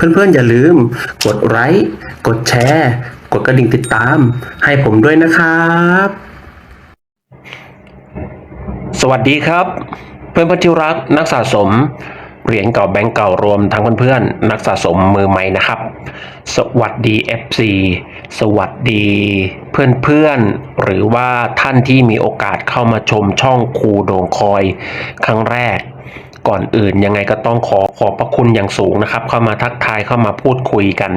เพื่อนๆ อย่าลืม กดไลค์กดแชร์ กดกระดิ่งติดตาม ให้ผมด้วยนะครับ สวัสดีครับ เพื่อนเพื่อนที่รักนักสะสมเหรียญเก่าแบงก์เก่ารวมทั้งเพื่อนๆนักสะสมมือใหม่นะครับ สวัสดี FC สวัสดีเพื่อนๆ หรือว่าท่านที่มีโอกาสเข้ามาชมช่องครูโดงคอย ครั้งแรก ก่อนอื่นยังไงก็ต้องขอขอบพระคุณอย่างสูงนะครับ เข้ามาทักทายเข้ามาพูดคุยกัน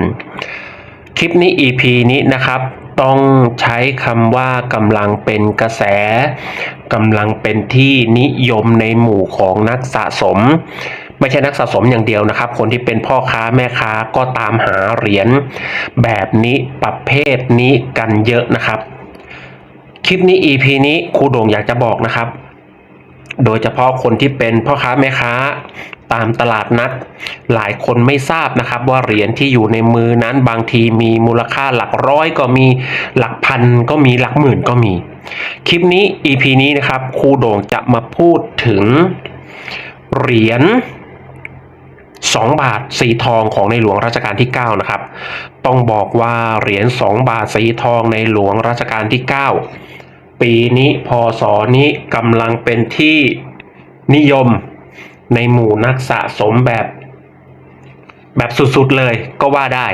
คลิปนี้ EP นี้นะครับ ต้องใช้คำว่ากำลังเป็นกระแสกำลังเป็นที่นิยมในหมู่ของนักสะสม ไม่ใช่นักสะสมอย่างเดียวนะครับ คนที่เป็นพ่อค้าแม่ค้าก็ตามหาเหรียญแบบนี้ประเภทนี้กันเยอะนะครับ คลิปนี้ EP นี้ครูโด่งอยากจะบอกนะครับ โดยเฉพาะคนที่เป็นพ่อค้าแม่ค้าตามตลาดนัด หลายคนไม่ทราบนะครับ ว่าเหรียญที่อยู่ในมือนั้นบางทีมีมูลค่าหลักร้อยก็มีหลักพันก็มีหลักหมื่นก็มี คลิปนี้ EP นี้นะครับครูโด่งจะมาพูดถึงเหรียญ2 บาทสีทองของในหลวงรัชกาลที่ 9 นะครับ ต้องบอกว่าเหรียญ2บาทสีทองในหลวงรัชกาลที่ 9 ปีนี้พศนี้กำลังเป็นที่นิยมในหมู่นักสะสมแบบ แบบสุดๆเลยก็ว่าได้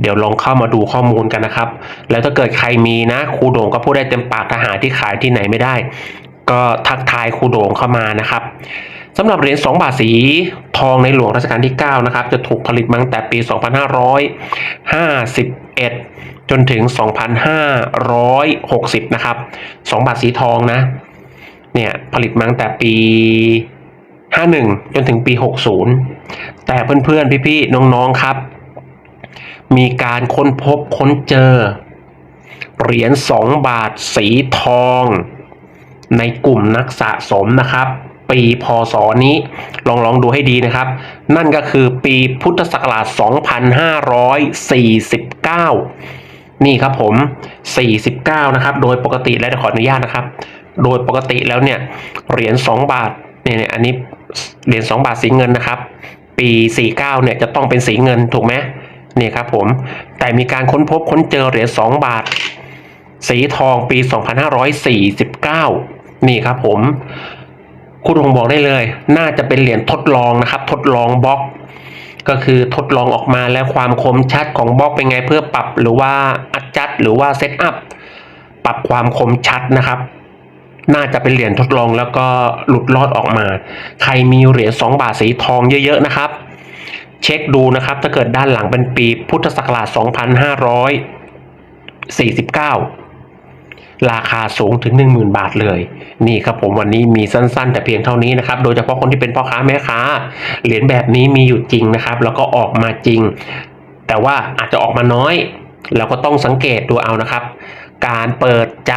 เดี๋ยวลองเข้ามาดูข้อมูลกันนะครับ แล้วถ้าเกิดใครมีนะครูโด่งก็พูดได้เต็มปากทหารที่ขายที่ไหนไม่ได้ ก็ทักทายครูโด่งเข้ามานะครับ สำหรับเหรียญ2บาทสีทองในหลวงรัชกาลที่ 9 นะครับ จะถูกผลิตมาตั้งแต่ปี 2551 จนถึง 2560 นะครับ 2 บาทสีทองนะ เนี่ย ผลิตมาตั้งแต่ปี 51 จนถึงปี 60 แต่เพื่อนๆ พี่ๆ น้องๆ ครับ มีการค้นพบค้นเจอ เหรียญ 2 บาทสีทอง ในกลุ่มนักสะสมนะครับ ปีพศนี้ ลองลองดูให้ดีนะครับ นั่นก็คือปีพุทธศักราช 2549 นี่ครับผม 49 นะครับ โดยปกติแล้วขออนุญาตนะครับ โดยปกติแล้วเนี่ยเหรียญ 2 บาทเนี่ยเนี่ยอันนี้เหรียญ 2 บาทสีเงินนะครับ ปี 49 เนี่ยจะต้องเป็นสีเงินถูกไหมนี่ครับผม แต่มีการค้นพบค้นเจอเหรียญ 2 บาท สีทองปี 2549 นี่ครับผม คุณหงบอกได้เลย น่าจะเป็นเหรียญทดลองนะครับ ทดลองบล็อก ก็คือทดลองออกมาแล้วความคมชัดของบล็อกเป็นไงเพื่อปรับหรือว่าอัดจัดหรือว่าเซตอัพปรับความคมชัดนะครับ น่าจะเป็นเหรียญทดลองแล้วก็หลุดรอดออกมา ใครมีเหรียญ2บาทสีทองเยอะๆนะครับ เช็คดูนะครับ ถ้าเกิดด้านหลังเป็นปีพุทธศักราช 2549 ราคาสูงถึง 10,000 บาทเลย นี่ครับผมวันนี้มีสั้นๆ แต่เพียงเท่านี้นะครับ โดยเฉพาะคนที่เป็นพ่อค้าแม่ค้า เหรียญแบบนี้มีอยู่จริงนะครับ แล้วก็ออกมาจริง แต่ว่าอาจจะออกมาน้อย เราก็ต้องสังเกตดูเอานะครับ การเปิดใจ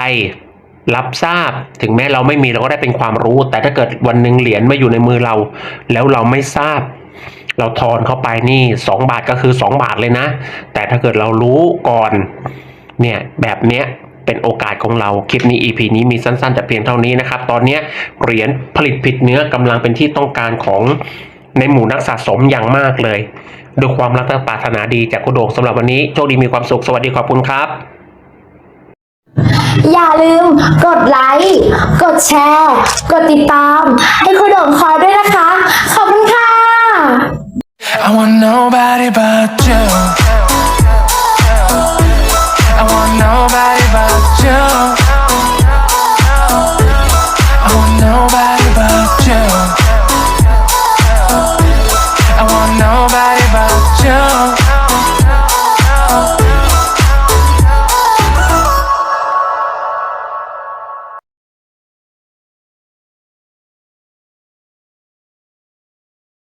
รับทราบถึงแม้เราไม่มีเราก็ได้เป็นความรู้ แต่ถ้าเกิดวันหนึ่งเหรียญมาอยู่ในมือเรา แล้วเราไม่ทราบ เราทอนเข้าไปนี่ 2 บาทก็คือ 2 บาทเลยนะ แต่ถ้าเกิดเรารู้ก่อนเนี่ยแบบเนี้ย เป็นโอกาสของเราคลิปนี้ EP นี้มีสั้นๆ แต่เพียงเท่านี้นะครับ ตอนเนี้ยเหรียญผลิตผิดเนื้อกำลังเป็นที่ต้องการของในหมู่นักสะสมอย่างมากเลยด้วยความรักและปรารถนาดีจากคุณโด่งสำหรับวันนี้โชคดีมีความสุขสวัสดีขอบคุณครับ อย่าลืมกดไลค์ กดแชร์ กดติดตาม ให้คุณโด่งคอยด้วยนะคะ ขอบคุณค่ะ I want nobody but you.